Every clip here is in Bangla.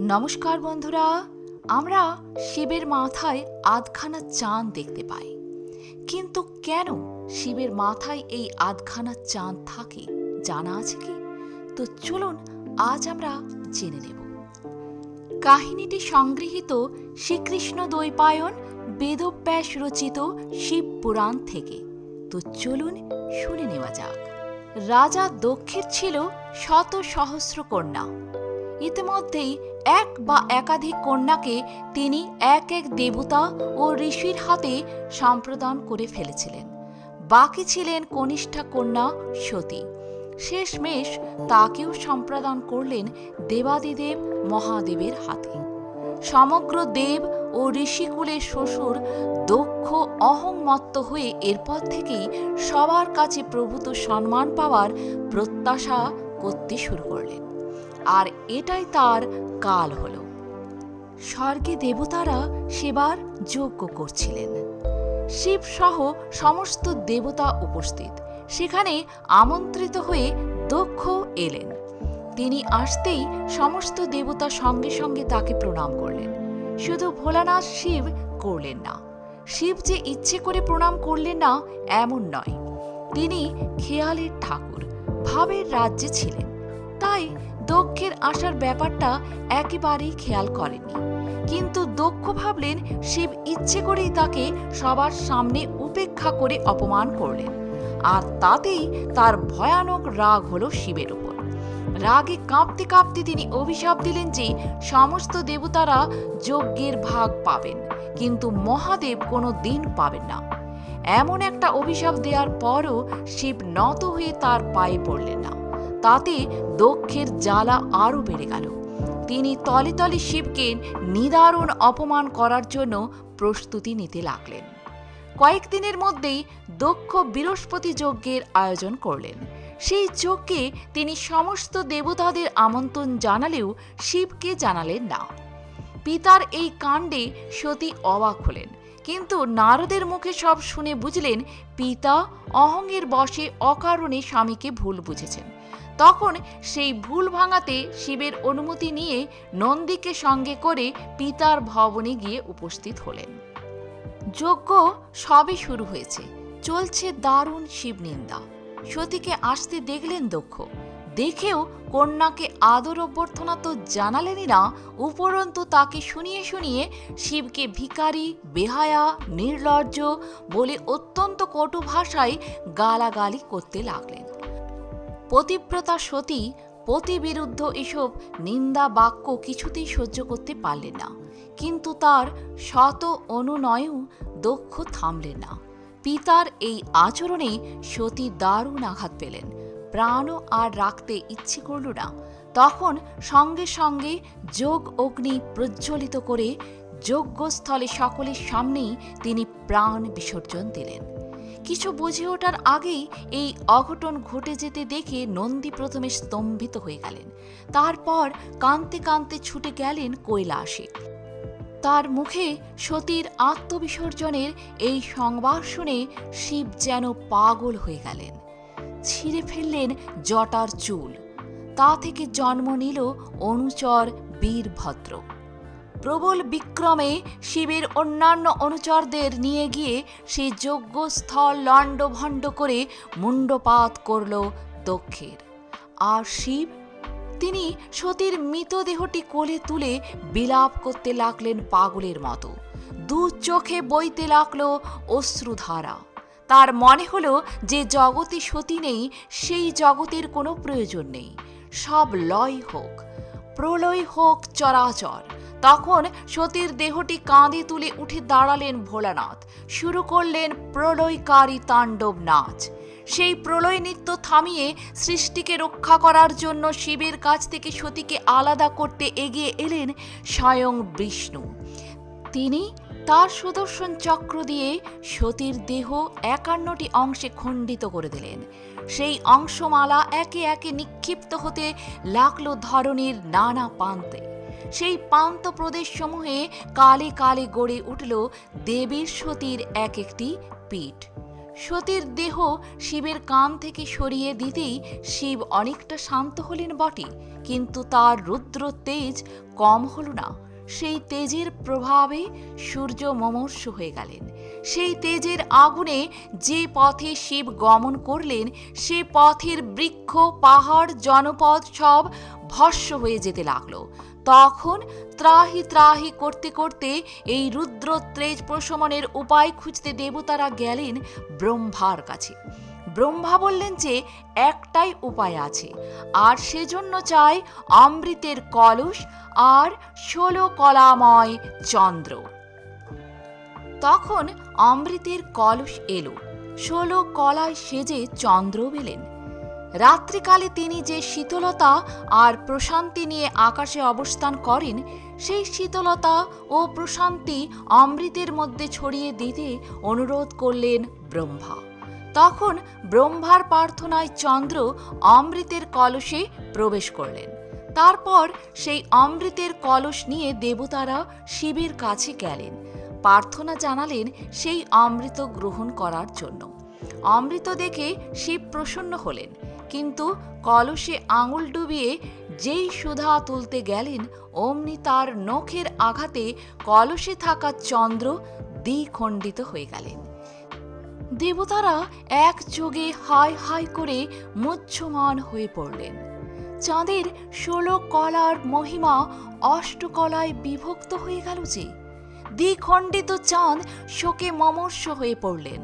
নমস্কার বন্ধুরা, আমরা শিবের মাথায় আধখানা চাঁদ দেখতে পাই। কিন্তু কেন শিবের মাথায় এই আধখানা চাঁদ থাকে, জানা আছে কি? তো চলুন আজ আমরা জেনে নেব। কাহিনীটি সংগৃহীত শ্রীকৃষ্ণ দ্বৈপায়ন, বেদব্যাস রচিত শিব পুরাণ থেকে। তো চলুন শুনে নেওয়া যাক। রাজা দক্ষের ছিল শত সহস্র কন্যা। ইতিমধ্যেই এক বা একাধিক কন্যাকে তিনি এক এক দেবতা ও ঋষির হাতে সম্প্রদান করে ফেলেছিলেন। বাকি ছিলেন কনিষ্ঠা কন্যা সতী। শেষমেশ তাকেও সম্প্রদান করলেন দেবাদিদেব মহাদেবের হাতে। সমগ্র দেব ও ঋষিকুলের শ্বশুর দক্ষ, অহংমত্ত হয়ে এরপর থেকেই সবার কাছে প্রভূত সম্মান পাওয়ার প্রত্যাশা করতে শুরু করলেন। আর এটাই তার কাল হল। স্বর্গে দেবতারা সেবার যজ্ঞ করছিলেন। শিব সহ সমস্ত দেবতা উপস্থিত। সেখানে আমন্ত্রিত হয়ে দক্ষ এলেন। তিনি আসতেই সমস্ত দেবতা সঙ্গে সঙ্গে তাকে প্রণাম করলেন। শুধু ভোলানাথ শিব করলেন না। শিব যে ইচ্ছে করে প্রণাম করলেন না, এমন নয়। তিনি খেয়ালের ঠাকুর, ভাবের রাজ্যে ছিলেন। তাই আসার ব্যাপারটা একেবারেই খেয়াল করেনি। কিন্তু দক্ষ ভাবলেন, শিব ইচ্ছে করেই তাকে সবার সামনে উপেক্ষা করে অপমান করলেন। আর তাতেই তার ভয়ানক রাগ হলো শিবের উপর। রাগে কাঁপতে কাঁপতে তিনি অভিশাপ দিলেন যে সমস্ত দেবতারা যজ্ঞের ভাগ পাবেন, কিন্তু মহাদেব কোনো দিন পাবেন না। এমন একটা অভিশাপ দেওয়ার পরও শিব নত হয়ে তার পায়ে পড়লেন না। তাতে দক্ষের জ্বালা আরও বেড়ে গেল। তিনি তলে তলে শিবকে নিদারুণ অপমান করার জন্য প্রস্তুতি নিতে লাগলেন। কয়েকদিনের মধ্যেই দক্ষ বৃহস্পতি যজ্ঞের আয়োজন করলেন। সেই যজ্ঞে তিনি সমস্ত দেবতাদের আমন্ত্রণ জানালেও শিবকে জানালেন না। পিতার এই কাণ্ডে সতী অবাক হলেন। কিন্তু নারদের মুখে সব শুনে বুঝলেন পিতা অহংয়ের বশে অকারণে স্বামীকে ভুল বুঝেছেন। তখন সেই ভুল ভাঙাতে শিবের অনুমতি নিয়ে নন্দীকে সঙ্গে করে পিতার ভবনে গিয়ে উপস্থিত হলেন। যজ্ঞ সবে শুরু হয়েছে। চলছে দারুণ শিবনিন্দা। সতীকে আসতে দেখলেন দক্ষ। দেখেও কন্যাকে আদর অভ্যর্থনা তো জানালেনই না, উপরন্তু তাকে শুনিয়ে শুনিয়ে শিবকে ভিখারি, বেহায়া, নির্লজ্জ বলে অত্যন্ত কটু ভাষায় গালাগালি করতে লাগলেন। পতিব্রতা সতী, পতিবিরুদ্ধ এসব নিন্দা বাক্য কিছুতেই সহ্য করতে পারলেন না। কিন্তু তার শত অনুনয়েও দক্ষ থামলেন না। পিতার এই আচরণে সতী দারুণ আঘাত পেলেন। প্রাণও আর রাখতে ইচ্ছে করল না। তখন সঙ্গে সঙ্গে যোগ অগ্নি প্রজ্বলিত করে যজ্ঞস্থলে সকলের সামনেই তিনি প্রাণ বিসর্জন দিলেন। কিছু বুঝে ওঠার আগেই এই অঘটন ঘটে যেতে দেখে নন্দী প্রথমে স্তম্ভিত হয়ে গেলেন। তারপর কাঁদতে কাঁদতে ছুটে গেলেন কৈলাসে। তার মুখে সতীর আত্মবিসর্জনের এই সংবাদ শুনে শিব যেন পাগল হয়ে গেলেন। ছিঁড়ে ফেললেন জটার চুল। তা থেকে জন্ম নিল অনুচর বীরভদ্র। প্রবল বিক্রমে শিবের অন্যান্য অনুচরদের নিয়ে গিয়ে সেই যজ্ঞস্থল লণ্ডভণ্ড করে মুণ্ডপাত করল দক্ষের। আর শিব? তিনি সতীর মৃতদেহটি কোলে তুলে বিলাপ করতে লাগলেন পাগলের মতো। দু চোখে বইতে লাগল অশ্রুধারা। তার মনে হলো যে জগতে সতী নেই, সেই জগতের কোনো প্রয়োজন নেই। সব লয় হোক, প্রলয় হোক চরাচর। তখন সতীর দেহটি কাঁধে তুলে উঠে দাঁড়ালেন ভোলানাথ। শুরু করলেন প্রলয়কারী তাণ্ডব নাচ সেই প্রলয় নৃত্য থামিয়ে সৃষ্টিকে রক্ষা করার জন্য শিবের কাছ থেকে সতীকে আলাদা করতে এগিয়ে এলেন স্বয়ং বিষ্ণু। তিনি তার সুদর্শন চক্র দিয়ে সতীর দেহ একান্নটি অংশে খণ্ডিত করে দিলেন। সেই অংশমালা একে একে নিক্ষিপ্ত হতে লাগল ধরনের নানা পান্তে সেই পান্ত প্রদেশসমূহে কালে কালে গড়ে উঠল দেবীর সতীর এক একটি পীঠ। সতীর দেহ শিবের কান থেকে সরিয়ে দিতেই শিব অনেকটা শান্ত হলেন বটে, কিন্তু তার রুদ্র তেজ কম হল না। সেই তেজের প্রভাবে সূর্য মমর্ষ হয়ে গেলেন। সেই তেজের আগুনে যে পথে শিব গমন করলেন, সে পথের বৃক্ষ, পাহাড়, জনপদ সব ভস্য হয়ে যেতে লাগল। তখন ত্রাহি ত্রাহি করতে করতে এই রুদ্র ত্রেজ প্রশমনের উপায় খুঁজতে দেবতারা গেলেন ব্রহ্মার কাছে। ব্রহ্মা বললেন যে একটাই উপায় আছে, আর সেজন্য চাই অমৃতের কলস আর ষোলো কলাময় চন্দ্র। তখন অমৃতের কলস এলো ষোলো কলায় সেজে চন্দ্র বেলেন রাত্রিকালে তিনি যে শীতলতা আর প্রশান্তি নিয়ে আকাশে অবস্থান করেন, সেই শীতলতা ও প্রশান্তি অমৃতের মধ্যে ছড়িয়ে দিতে অনুরোধ করলেন ব্রহ্মা। তখন ব্রহ্মার প্রার্থনায় চন্দ্র অমৃতের কলসে প্রবেশ করলেন। তারপর সেই অমৃতের কলস নিয়ে দেবতারা শিবের কাছে গেলেন। প্রার্থনা জানালেন সেই অমৃত গ্রহণ করার জন্য। অমৃত দেখে শিব প্রসন্ন হলেন, কিন্তু কলসে আঙুল ডুবিয়ে যেই সুধা তুলতে গেলেন, অমনি তার নখের আঘাতে কলসে থাকা চন্দ্র দ্বিখণ্ডিত হয়ে গেলেন। দেবতারা এক যোগে হাই হাই করে মুচ্ছমান হয়ে পড়লেন। চাঁদের ষোলো কলার মহিমা অষ্টকলায় বিভক্ত হয়ে গেল যে, দ্বিখণ্ডিত চাঁদ শোকে মমর্ষ হয়ে পড়লেন।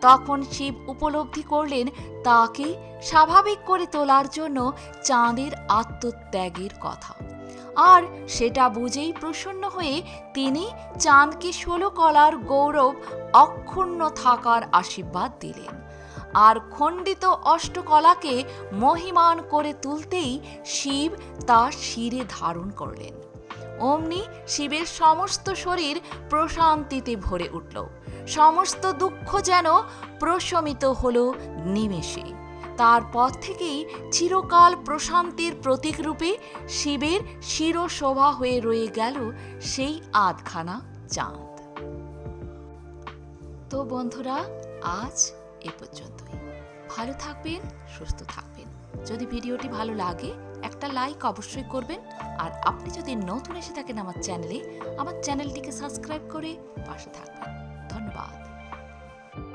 তখন শিব উপলব্ধি করলেন, তাকে স্বাভাবিক করে তোলার জন্য চাঁদের আত্মত্যাগের কথা। আর সেটা বুঝেই প্রসন্ন হয়ে তিনি চাঁদকে ষোলো কলার গৌরব অক্ষুণ্ণ থাকার আশীর্বাদ দিলেন। আর খণ্ডিত অষ্টকলাকে মহিমান করে তুলতেই শিব তা শিরে ধারণ করলেন। অমনি শিবের সমস্ত শরীর প্রশান্তিতে ভরে উঠল। সমস্ত দুঃখ যেন প্রশমিত হল নিমেষে। তারপর থেকেই চিরকাল প্রশান্তির প্রতীকরূপে শিবের শিরশোভা হয়ে রয়ে গেল সেই আধখানা চাঁদ। তো বন্ধুরা, আজ এ পর্যন্তই। ভালো থাকবেন, সুস্থ থাকবেন। যদি ভিডিওটি ভালো লাগে, একটা লাইক অবশ্যই করবেন। আর আপনি যদি নতুন এসে থাকেন আমার চ্যানেলে, আমার চ্যানেলটিকে সাবস্ক্রাইব করে পাশে থাকবেন।